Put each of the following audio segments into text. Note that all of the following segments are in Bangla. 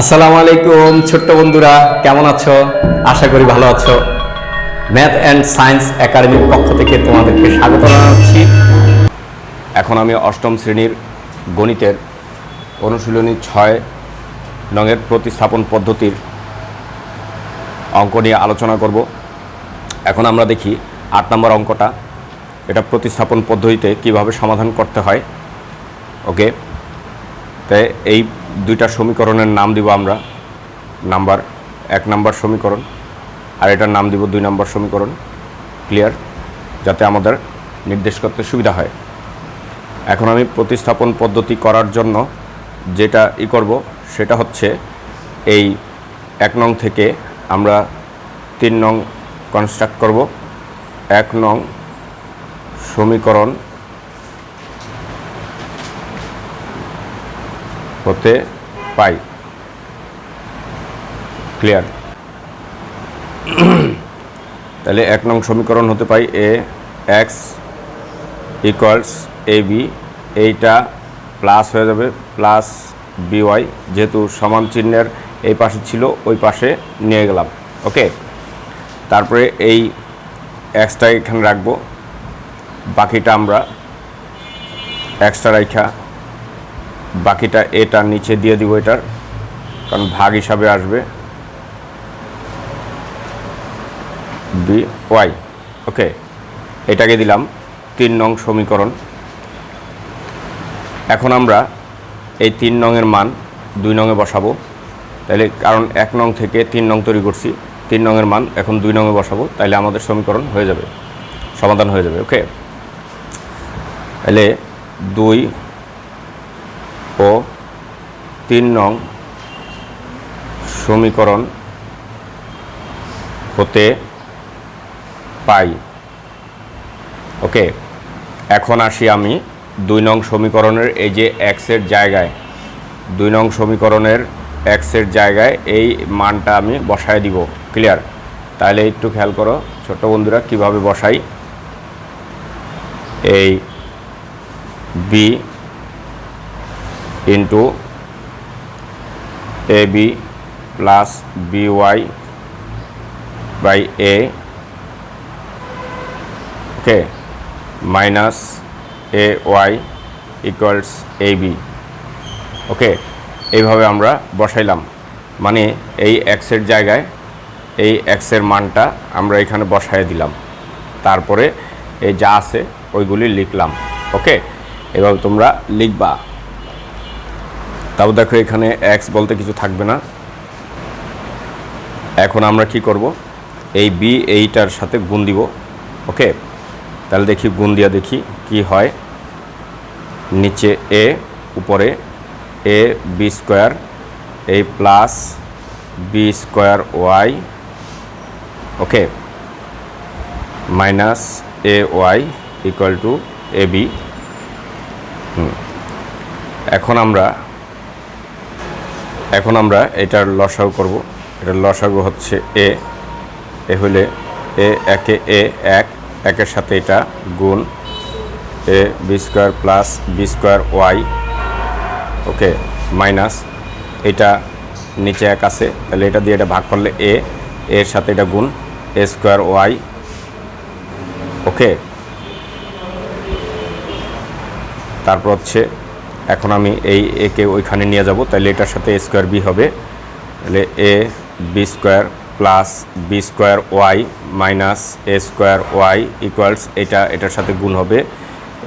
আসসালামু আলাইকুম, ছোট্ট বন্ধুরা, কেমন আছো? আশা করি ভালো আছো। ম্যাথ অ্যান্ড সায়েন্স একাডেমির পক্ষ থেকে তোমাদেরকে স্বাগত জানাচ্ছি। এখন আমি অষ্টম শ্রেণির গণিতের অনুশীলনী ছয় নঙের প্রতিস্থাপন পদ্ধতির অঙ্ক নিয়ে আলোচনা করব। এখন আমরা দেখি আট নম্বর অঙ্কটা। এটা প্রতিস্থাপন পদ্ধতিতে কীভাবে সমাধান করতে হয়। ওকে? তাই এই দুইটা সমীকরণের নাম দিব আমরা। নাম্বার, এক নাম্বার সমীকরণ আর এটার নাম দিব দুই নম্বর সমীকরণ। ক্লিয়ার যাতে আমাদের নির্দেশ করতে সুবিধা হয়। এখন আমি প্রতিস্থাপন পদ্ধতি করার জন্য যেটা ই করব সেটা হচ্ছে এই এক নং থেকে আমরা তিন নং কনস্ট্রাক্ট করব। এক নং সমীকরণ হতে পাই। ক্লিয়ার তাহলে এক নং সমীকরণ হতে পাই A X equals A B এইটা প্লাস হয়ে যাবে প্লাস বিওয়াই যেহেতু সমান চিহ্নের এই পাশে ছিল, ওই পাশে নিয়ে গেলাম ওকে তারপরে এই এক্সটা এখানে রাখব, বাকিটা আমরা এক্সট্রা রাইখা বাকিটা এটা নিচে দিয়ে দিব এটার, কারণ ভাগ হিসাবে আসবে। বি, ওয়াই, ওকে, এটাকে দিলাম তিন নং সমীকরণ। এখন আমরা এই তিন নংয়ের মান দুই নংয়ে বসাবো। তাহলে কারণ এক নং থেকে তিন নং তৈরি করছি, তিন নংয়ের মান এখন দুই নংয়ে বসাবো তাহলে আমাদের সমীকরণ হয়ে যাবে, সমাধান হয়ে যাবে, ওকে? তাহলে দুই ও তিন নং সমীকরণ হতে পাই। ওকে, এখন আসি আমি দুই নং সমীকরণের এই যে এক্সের জায়গায়। দুই নং সমীকরণের এক্সের জায়গায় এই মানটা আমি বসায় দিব ক্লিয়ার তাহলে একটু খেয়াল করো ছোট বন্ধুরা, কীভাবে বসাই? এই B into A B plus B Y by A okay minus A Y equals A B okay এইভাবে আমরা বসাইলাম। মানে এই এক্সের জায়গায় এই এক্সের মানটা আমরা এখানে বসায় দিলাম। তারপরে এই যা আছে ওইগুলি লিখলাম। ওকে এভাবে তোমরা লিখবা। তাও দেখো এখানে এক্স বলতে কিছু থাকবে না। এখন আমরা কি করব? এই বি এইটার সাথে গুণ দিব, ওকে? তাহলে দেখি, গুণ দিয়া দেখি কি হয়। নিচে এ উপরে এ বি স্কোয়ার এই plus B square Y okay? Minus A Y equal to A B এখন আমরা এখন আমরা এটার লসাগু করব। এটার লসাগু হচ্ছে এ। এ হলে এ একে এ এক, একের সাথে এটা গুণ A B square plus B square Y. Okay, minus এটা নিচে এক আছে, তাহলে এটা দিয়ে এটা ভাগ করলে এ, এর সাথে এটা গুণ এ স্কোয়ার ওয়াই। ওকে? তারপর হচ্ছে এখন আমি এই একে ওইখানে নিয়ে যাব, তাহলে এটার সাথে এ স্কোয়ার বি হবে। তাহলে A B square plus B square Y minus A square Y equals এটা, এটার সাথে গুণ হবে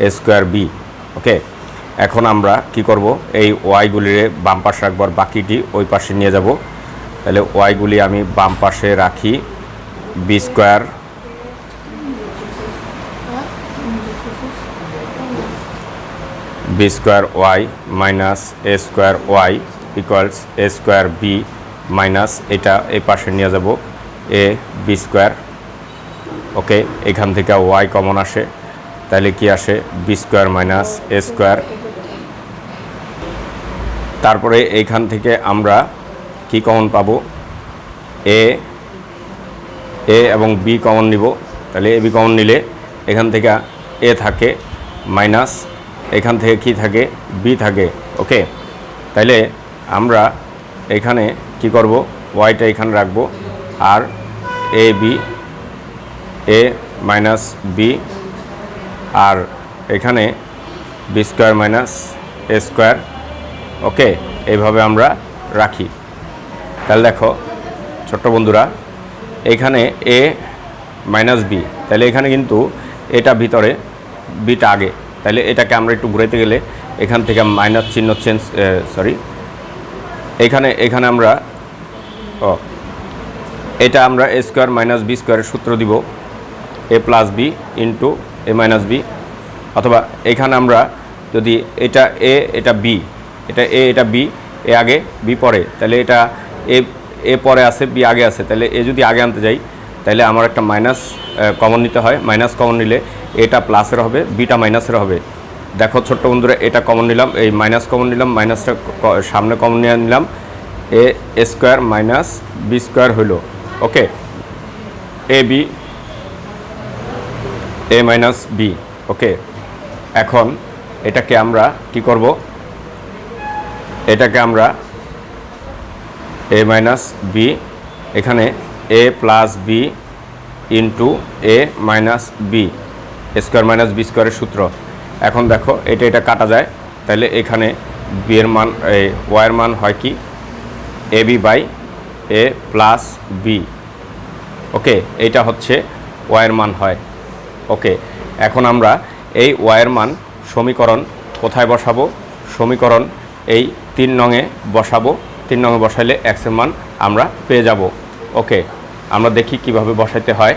এ স্কোয়ার বি ওকে এখন আমরা কি করব? এই ওয়াইগুলির বাম পাশে রাখবার বাকিটি ওই পাশে নিয়ে যাব। তাহলে ওয়াইগুলি আমি বাম পাশে রাখি। B square B square Y minus A square Y equals A square B minus এটা এই পাশে নিয়ে যাব এ বি স্কোয়ার ওকে এখান থেকে ওয়াই কমন আসে, তাহলে কি আসে? B square minus A square তারপরে এইখান থেকে আমরা কি কমন পাবো? এ এ এবং বি কমন নিব, তাহলে এ বি কমন নিলে এখান থেকে এ থাকে মাইনাস এখান থেকে কি থাকে? বি থাকে। ওকে তাইলে আমরা এখানে কি করব? ওয়াইটা এখানে রাখব। আর A B A minus B আর এখানে B square minus A square okay এইভাবে আমরা রাখি। তাহলে দেখো, ছোট্ট বন্ধুরা, এখানে এ মাইনাস বি তাহলে এখানে কিন্তু এটা ভিতরে বিটা আগে। তাহলে এটাকে আমরা একটু ঘুরাইতে গেলে এখান থেকে মাইনাস চিহ্ন চেঞ্জ সরি এখানে এখানে আমরা, ও, এটা আমরা এ স্কোয়ার মাইনাস বি স্কোয়ারের সূত্র দিব A plus B into A minus B অথবা এখানে আমরা যদি এটা এ এটা বি এটা এ এটা বি এ আগে বি পরে তাহলে এটা এ এ পরে আছে বি আগে আছে তাহলে এ যদি আগে আনতে যাই তাহলে আমার একটা মাইনাস কমন নিতে হয় মাইনাস কমন নিলে এটা প্লাসের হবে, বিটা মাইনাসের হবে। দেখো ছোট্ট বন্ধুরা, এটা কমন নিলাম, এই মাইনাস কমন নিলাম মাইনাসটা সামনে কমন নিয়ে নিলাম। A square minus B square হইল। Okay A, B, A minus B. Okay এখন এটাকে আমরা কি করব? এটাকে আমরা এ মাইনাস বি, এখানে A plus B into A minus B. Square minus B স্কোয়ারের সূত্র। এখন দেখো, এটা এটা কাটা যায়। তাহলে এখানে বি এর মান ওয়াইয়ের মান হয় কি? A B by A plus B okay এইটা হচ্ছে ওয়াইয়ের মান হয়। ওকে এখন আমরা এই ওয়াইয়ের মান সমীকরণ কোথায় বসাবো? সমীকরণ এই তিন নঙে বসাবো। তিন নঙে বসাইলে এক্সের মান আমরা পেয়ে যাব। ওকে আমরা দেখি কীভাবে বসাইতে হয়।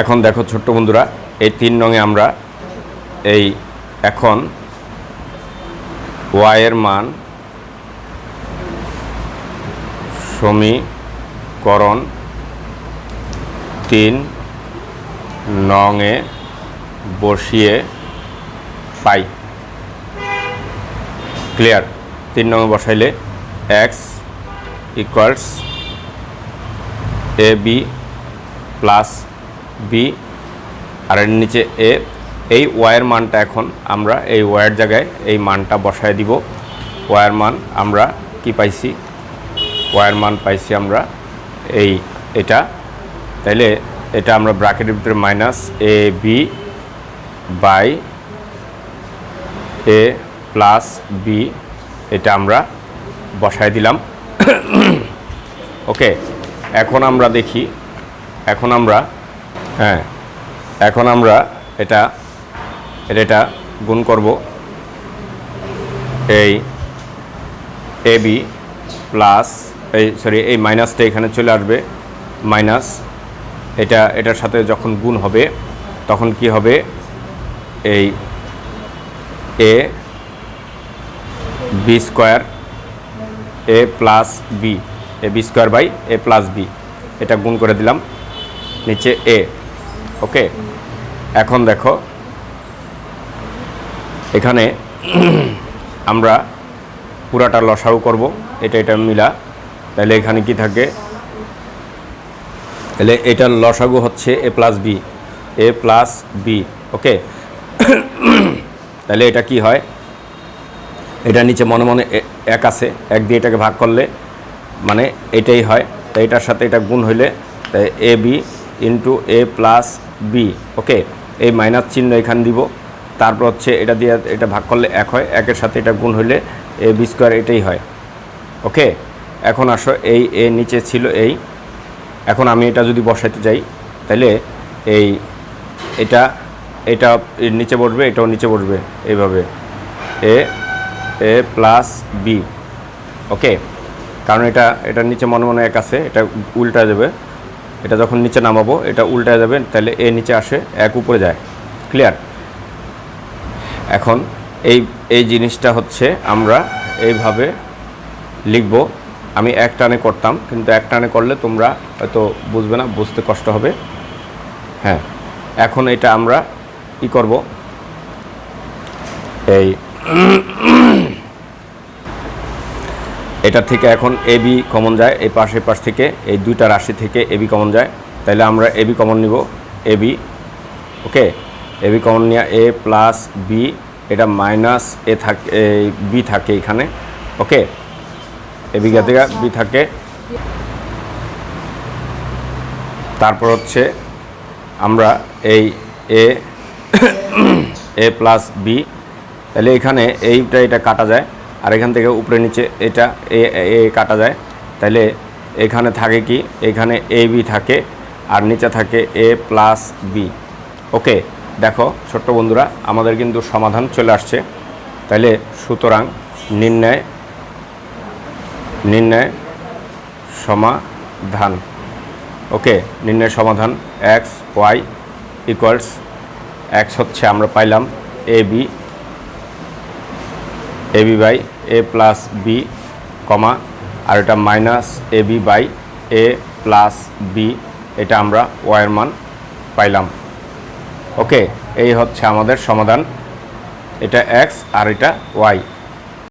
এখন দেখো ছোট্ট বন্ধুরা এই তিন নঙে আমরা এই এখন ওয়াইয়ের মান সমীকরণ তিন নঙে বসিয়ে পাই। ক্লিয়ার তিন নঙে বসাইলে X equals A B plus B আর এর নিচে এ। এই ওয়াইয়ের মানটা এখন আমরা এই ওয়াইয়ের জায়গায় এই মানটা বসায় দিব। ওয়াইয়ের মান আমরা কি পাইছি? ওয়ার মান পাইছি আমরা এই এটা। তাইলে এটা আমরা ব্র্যাকেটের ভিতরে minus A B by A plus B এটা আমরা বসায় দিলাম। ওকে, এখন আমরা দেখি, এখন আমরা হ্যাঁ এখন আমরা এটা এটা গুণ করব এই এ বি প্লাস, এই সরি, এই মাইনাসটা এখানে চলে আসবে, মাইনাস এটা, এটার সাথে যখন গুণ হবে, তখন কি হবে? এই A B square A plus B, A B square by A plus B, এটা গুণ করে দিলাম নিচে এ, ওকে? এখন দেখো, এখানে আমরা পুরাটা লসাও করব, এটা এটা মিলা। তাহলে এখানে কি থাকে? তাহলে এটার লসাগু হচ্ছে A plus B, A plus B, okay? তাহলে এটা কি হয়? এটা নিচে মনে মনে এক আছে, এক দিয়ে এটাকে ভাগ করলে মানে এটাই হয়। তাই এটার সাথে এটা গুণ হইলে, তাই A B into A plus B, okay? এই মাইনাস চিহ্ন এখানে দিব। তারপর হচ্ছে এটা দিয়ে এটা ভাগ করলে এক হয়, একের সাথে এটা গুণ হইলে এ বি স্কোয়ার এটাই হয়। ওকে? এখন আসো, এই এ নিচে ছিল এই। এখন আমি এটা যদি বসাইতে যাই তাহলে এই এটা এটা নিচে বসবে, এটাও নিচে বসবে এইভাবে। A A plus B. Okay? কারণ এটা এটার নিচে মনে মনে এক আছে, এটা উল্টা যাবে। এটা যখন নিচে নামাবো, এটা উল্টা যাবে, তাহলে এ নিচে আসে, এক উপরে যায়। ক্লিয়ার এখন এই এই জিনিসটা হচ্ছে আমরা এইভাবে লিখব। আমি এক টানে করতাম, কিন্তু এক টানে করলে তোমরা হয়তো বুঝবে না, বুঝতে কষ্ট হবে। হ্যাঁ এখন এটা আমরা ই করব। এই এটা থেকে এখন এ বি কমন যায়। এই পাশে পাশ থেকে, এই দুইটা রাশি থেকে এ বি কমন যায়। তাহলে আমরা এ বি কমন নিব। B okay A B common নিয়ে এ প্লাস বি এটা মাইনাস এ থাকে বি থাকে এখানে ওকে এ বিঘা থেকে বি থাকে। তারপর হচ্ছে আমরা এই এ এ প্লাস বি তাহলে এখানে এইটা, এটা কাটা যায়। আর এখান থেকে উপরে নিচে এটা এ কাটা যায়। তাহলে এখানে থাকে কি? এখানে এ, বি থাকে আর নিচে থাকে এ প্লাস বি। ওকে, দেখো ছোট্ট বন্ধুরা, আমাদের কিন্তু সমাধান চলে আসছে। তাহলে সুতরাং নির্ণয় নির্ণয় সমাধান। ওকে, নির্ণয় সমাধান এক্স, ওয়াই ইকুয়ালস এক্স হচ্ছে আমরা পাইলাম A B A B by A plus B comma আর এটা minus A B by A plus B এটা আমরা ওয়ের মান পাইলাম। ওকে এই হচ্ছে আমাদের সমাধান। এটা এক্স আর এটা ওয়াই